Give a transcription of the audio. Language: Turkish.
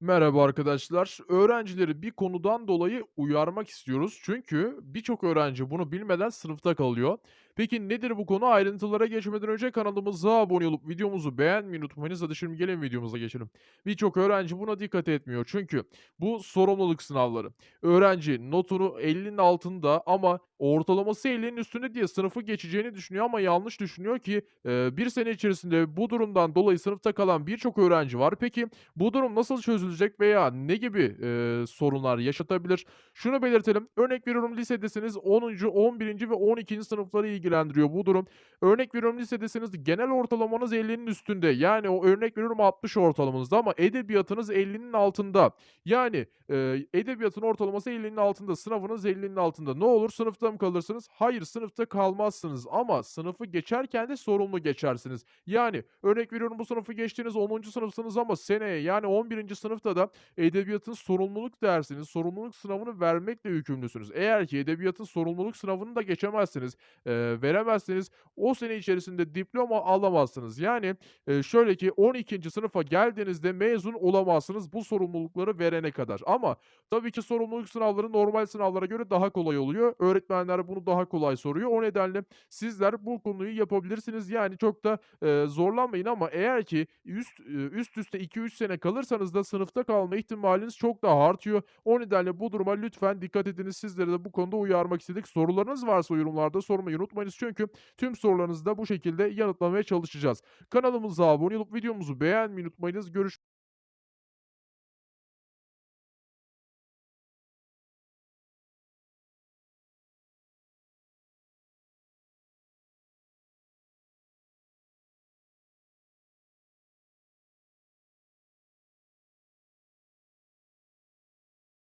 Merhaba arkadaşlar. Öğrencileri bir konudan dolayı uyarmak istiyoruz. Çünkü birçok öğrenci bunu bilmeden sınıfta kalıyor. Peki nedir bu konu? Ayrıntılara geçmeden önce kanalımıza abone olup videomuzu beğenmeyi unutmayınız. Hadi şimdi gelin videomuza geçelim. Birçok öğrenci buna dikkat etmiyor. Çünkü bu sorumluluk sınavları. Öğrenci notunu 50'nin altında ama ortalaması 50'nin üstünde diye sınıfı geçeceğini düşünüyor ama yanlış düşünüyor ki e, bir sene içerisinde bu durumdan dolayı sınıfta kalan birçok öğrenci var. Peki bu durum nasıl çözülecek veya ne gibi, eee, sorunlar yaşatabilir? Şunu belirtelim, örnek veriyorum lisedesiniz 10'uncu, 11'inci ve 12'nci sınıfları ilgilendiriyor bu durum. Örnek veriyorum lisedesiniz, genel ortalamanız 50'nin üstünde. Yani o örnek veriyorum 60 ortalamanızda ama edebiyatınız 50'nin altında. Yani, eee, edebiyatın ortalaması 50'nin altında, sınavınız 50'nin altında. Ne olur, sınıfta mı kalırsınız? Hayır, sınıfta kalmazsınız ama sınıfı geçerken de sorumlu geçersiniz. Yani örnek veriyorum bu sınıfı geçtiniz 10'uncu sınıfsınız ama seneye yani 11'inci sınıfta da edebiyatın sorumluluk dersini, sorumluluk sınavını vermekle yükümlüsünüz. Eğer ki edebiyatın sorumluluk sınavını da geçemezseniz, eee, veremezseniz o sene içerisinde diploma alamazsınız. Yani, eee, şöyle ki 12'nci sınıfa geldiğinizde mezun olamazsınız bu sorumlulukları verene kadar. Ama tabii ki sorumluluk sınavları normal sınavlara göre daha kolay oluyor. Öğretmenler bunu daha kolay soruyor. O nedenle sizler bu konuyu yapabilirsiniz. Yani çok da Eee, zorlanmayın ama eğer ki üst üst üste 2-3 sene kalırsanız da sınıfta kalma ihtimaliniz çok daha artıyor. O nedenle bu duruma lütfen dikkat ediniz. Sizleri de bu konuda uyarmak istedik. Sorularınız varsa yorumlarda sormayı unutmayınız. Çünkü tüm sorularınızı da bu şekilde yanıtlamaya çalışacağız. Kanalımıza abone olup videomuzu beğenmeyi unutmayınız. Görüş